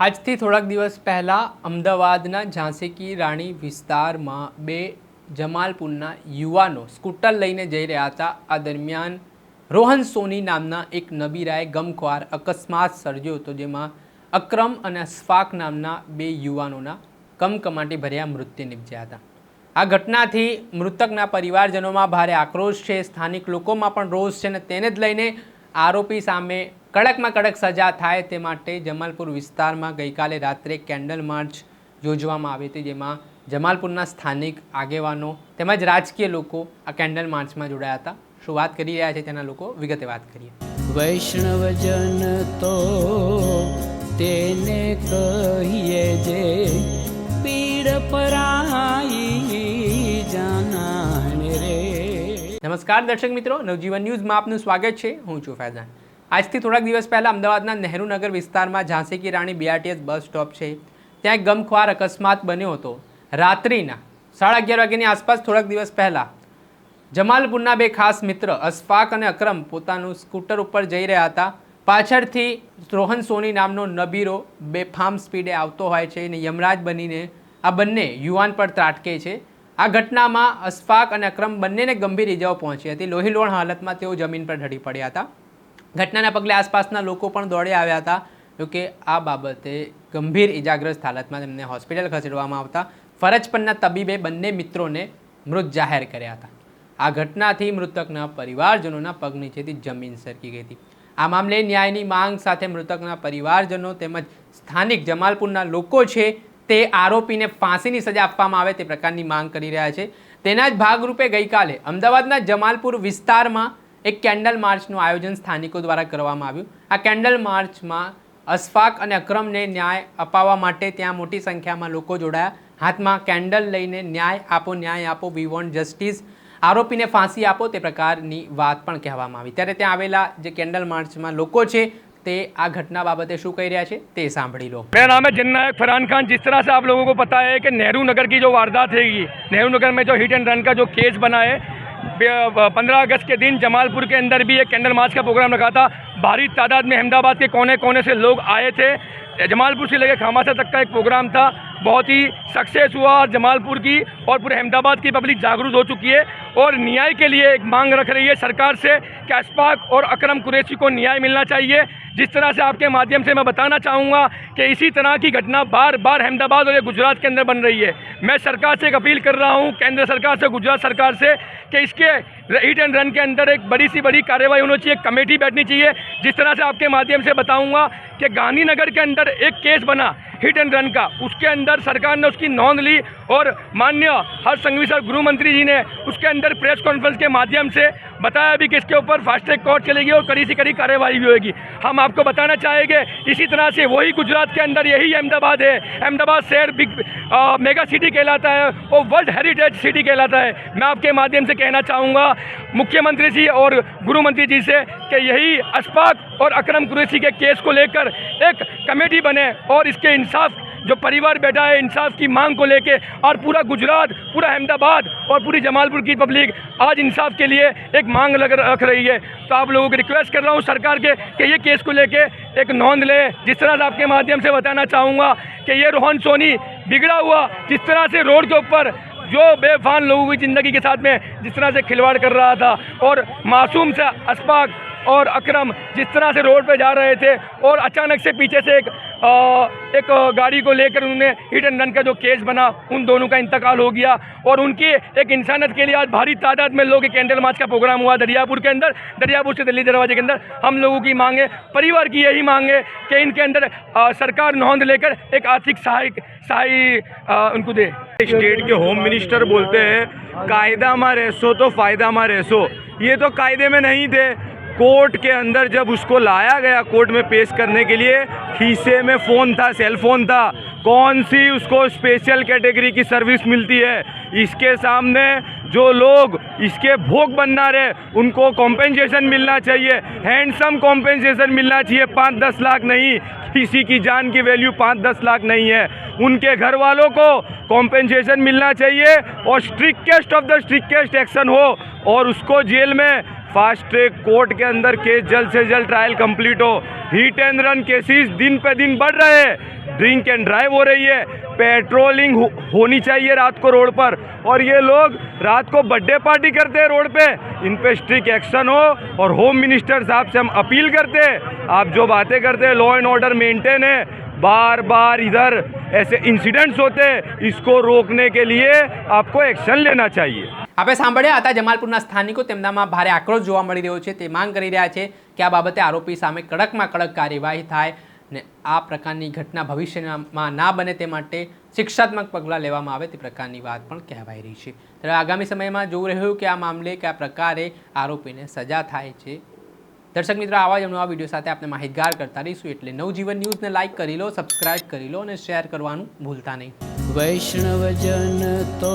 આજથી થોડાક દિવસ પહેલાં અમદાવાદના ઝાંસી કી રાણી વિસ્તારમાં બે જમાલપુરના યુવાનો સ્કૂટર લઈને જઈ રહ્યા હતા. આ દરમિયાન રોહન સોની નામના એક નબીરાએ ગમખ્વાર અકસ્માત સર્જ્યો હતો, જેમાં અક્રમ અને અસ્ફાક નામના બે યુવાનોના કમકમાટી ભર્યા મૃત્યુ નિપજ્યા હતા. આ ઘટનાથી મૃતકના પરિવારજનોમાં ભારે આક્રોશ છે. સ્થાનિક લોકોમાં પણ રોષ છે અને તેને જ લઈને આરોપી સામે કડકમાં કડક સજા થાય તે માટે જમાલપુર વિસ્તારમાં ગઈકાલે રાત્રે કેન્ડલ માર્ચ યોજવામાં આવી હતી, જેમાં જમાલપુરના સ્થાનિક આગેવાનો તેમજ રાજકીય લોકો આ કેન્ડલ માર્ચમાં જોડાયા હતા. શું વાત કરી રહ્યા છે તેના લોકો? વિગતે વાત કરીએ. વૈષ્ણવજન તો તેને કહીએ જે પીડ પરાઈ નમસ્કાર દર્શક મિત્રો, નવજીવન ન્યૂઝમાં આપનું સ્વાગત છે. હું છું ફૈઝાન. આજથી થોડાક દિવસ પહેલાં અમદાવાદના નહેરુનગર વિસ્તારમાં ઝાંસી કી રાણી બીઆરટીએસ બસ સ્ટોપ છે. ત્યાં એક ગમખ્વાર અકસ્માત બન્યો હતો. રાત્રિના સાડા અગિયાર વાગ્યાની આસપાસ થોડાક દિવસ પહેલાં જમાલપુરના બે ખાસ મિત્ર અશફાક અને અકરમ પોતાનું સ્કૂટર ઉપર જઈ રહ્યા હતા. પાછળથી રોહન સોની નામનો નબીરો બેફામ સ્પીડે આવતો હોય છે અને યમરાજ બનીને આ બંને યુવાન પર ત્રાટકે છે. આ ઘટનામાં અશફાક અને અક્રમ બંનેને ગંભીર ઇજાઓ પહોંચી હતી. લોહીલોણ હાલતમાં તેઓ જમીન પર ઢળી પડ્યા હતા. ઘટનાના પગલે આસપાસના લોકો પણ દોડી આવ્યા હતા. જોકે આ બાબતે ગંભીર ઇજાગ્રસ્ત હાલતમાં તેમને હોસ્પિટલ ખસેડવામાં આવતા ફરજ પરના તબીબે બંને મિત્રોને મૃત જાહેર કર્યા હતા. આ ઘટનાથી મૃતકના પરિવારજનોના પગ નીચેથી જમીન સરકી ગઈ હતી. આ મામલે ન્યાયની માંગ સાથે મૃતકના પરિવારજનો તેમજ સ્થાનિક જમાલપુરના લોકો છે તે આરોપીને ફાંસીની સજા આપવામાં આવે તે પ્રકારની માંગ કરી રહ્યા છે. તેના જ ભાગરૂપે ગઈકાલે અમદાવાદના જમાલપુર વિસ્તારમાં એક કેન્ડલ માર્ચનું આયોજન સ્થાનિકો દ્વારા કરવામાં આવ્યું. આ કેન્ડલ માર્ચમાં અશફાક અને અક્રમને ન્યાય અપાવવા માટે ત્યાં મોટી સંખ્યામાં લોકો જોડાયા. હાથમાં કેન્ડલ લઈને ન્યાય આપો ન્યાય આપો વી વોન્ટ જસ્ટિસ આરોપીને ફાંસી આપો તે પ્રકારની વાત પણ કહેવામાં આવી. ત્યારે ત્યાં આવેલા જે કેન્ડલ માર્ચમાં લોકો છે તે આ ઘટના बाबते શું કહી રહ્યા છે તે સાંભળી લો मेरा नाम है जननायक फरहान खान जिस तरह से आप लोगों को पता है कि नेहरू नगर की जो वारदात है नेहरू नगर में जो हिट एंड रन का जो केस बना है पंद्रह अगस्त के दिन जमालपुर के अंदर भी एक कैंडल मार्च का प्रोग्राम रखा था भारी तादाद में अहमदाबाद के कोने कोने से लोग आए थे जमालपुर से लेकर खामासा तक का एक प्रोग्राम था। बहुत ही सक्सेस हुआ और जमालपुर की और पूरे अहमदाबाद की पब्लिक जागरूक हो चुकी है और न्याय के लिए एक मांग रख रही है सरकार से कि अशफाक और अकरम कुरैशी को न्याय मिलना चाहिए। जिस तरह से आपके माध्यम से मैं बताना चाहूँगा कि इसी तरह की घटना बार बार अहमदाबाद और गुजरात के अंदर बन रही है। मैं सरकार से एक अपील कर रहा हूँ, केंद्र सरकार से, गुजरात सरकार से, कि इसके हिट एंड रन के अंदर एक बड़ी सी बड़ी कार्रवाई होनी चाहिए कमेटी बैठनी चाहिए। जिस तरह से आपके माध्यम से बताऊँगा कि गांधीनगर के अंदर एक केस बना। हिट एंड रन का। उसके अंदर सरकार ने उसकी नोंद ली और माननीय हर्ष संघवी सर गृह मंत्री जी ने उसके अंदर प्रेस कॉन्फ्रेंस के माध्यम से बताया भी कि इसके ऊपर फास्ट ट्रैक कोर्ट चलेगी और कड़ी से कड़ी कार्यवाही भी होगी। हम आपको बताना चाहेंगे, इसी तरह से वही गुजरात के अंदर यही अहमदाबाद है। अहमदाबाद शहर बिग मेगा सिटी कहलाता है और वर्ल्ड हेरिटेज सिटी कहलाता है। मैं आपके माध्यम से कहना चाहूँगा, मुख्यमंत्री जी और गृह मंत्री जी से कि यही अशफाक और अक्रम कुरैशी के केस को लेकर एक कमेटी बने और इसके इंसाफ, जो परिवार बैठा है इंसाफ की मांग को लेके और पूरा गुजरात, पूरा अहमदाबाद और पूरी जमालपुर की पब्लिक आज इंसाफ के लिए एक मांग लग रख रही है। तो आप लोगों को रिक्वेस्ट कर रहा हूँ सरकार के कि ये केस को लेके एक नोंद ले। जिस तरह से आपके माध्यम से बताना चाहूँगा कि ये रोहन सोनी बिगड़ा हुआ, जिस तरह से रोड के ऊपर जो बेफान लोगों की ज़िंदगी के साथ में जिस तरह से खिलवाड़ कर रहा था और मासूम से अशफाक और अकरम जिस तरह से रोड पे जा रहे थे और अचानक से पीछे से एक आ, एक गाड़ी को लेकर उन्होंने हिट एंड रन का जो केस बना उन दोनों का इंतकाल हो गया। और उनकी एक इंसानियत के लिए आज भारी तादाद में लोग कैंडल मार्च का प्रोग्राम हुआ दरियापुर के अंदर दरियापुर से दिल्ली दरवाजे के अंदर। हम लोगों की मांगे परिवार की यही मांग कि इनके अंदर आ, सरकार नोंद लेकर एक आर्थिक सहाय सहाय उनको दे। स्टेट के होम मिनिस्टर बोलते हैं कायदा में रहसो तो फ़ायदा में रहसो ये तो कायदे में नहीं थे। कोर्ट के अंदर जब उसको लाया गया कोर्ट में पेश करने के लिए खीसे में फ़ोन था सेल फ़ोन था, कौन सी उसको स्पेशल कैटेगरी की सर्विस मिलती है? इसके सामने जो लोग इसके भोग बनना रहे, उनको कॉम्पेंसेशन मिलना चाहिए। हैंडसम कॉम्पेंसेशन मिलना चाहिए। पाँच दस लाख नहीं, किसी की जान की वैल्यू पाँच दस लाख नहीं है। उनके घर वालों को कॉम्पेंसेशन मिलना चाहिए और strictest of the strictest action हो और उसको जेल में फास्ट ट्रैक कोर्ट के अंदर केस जल्द से जल्द ट्रायल कंप्लीट हो। हीट एंड रन केसेस दिन पे दिन बढ़ रहे हैं। ड्रिंक एंड ड्राइव हो रही है। पेट्रोलिंग हो, होनी चाहिए रात को रोड पर। और ये लोग रात को बर्थडे पार्टी करते हैं रोड पे। इन पे स्ट्रिक्ट एक्शन हो और होम मिनिस्टर साहब से हम अपील करते हैं। आप जो बातें करते हैं लॉ एंड ऑर्डर मेंटेन है। बार बार इधर ऐसे इंसिडेंट्स होते हैं। इसको रोकने के लिए आपको एक्शन लेना चाहिए। આપણે સાંભળ્યા હતા જમાલપુરના સ્થાનિકો તેમનામાં ભારે આક્રોશ જોવા મળી રહ્યો છે. તે માંગ કરી રહ્યા છે કે આ બાબતે આરોપી સામે કડકમાં કડક કાર્યવાહી થાય ને આ પ્રકારની ઘટના ભવિષ્યમાં ના બને તે માટે શિક્ષાત્મક પગલાં લેવામાં આવે તે પ્રકારની વાત પણ કહેવાઈ રહી છે. ત્યારે આગામી સમયમાં જોવું રહ્યું કે આ મામલે કયા પ્રકારે આરોપીને સજા થાય છે. દર્શક મિત્રો, આવા જ નવા વીડિયો સાથે આપણે માહિતગાર કરતા રહીશું એટલે નવજીવન ન્યૂઝને લાઇક કરી લો, સબસ્ક્રાઇબ કરી લો અને શેર કરવાનું ભૂલતા નહીં. વૈષ્ણવજન તો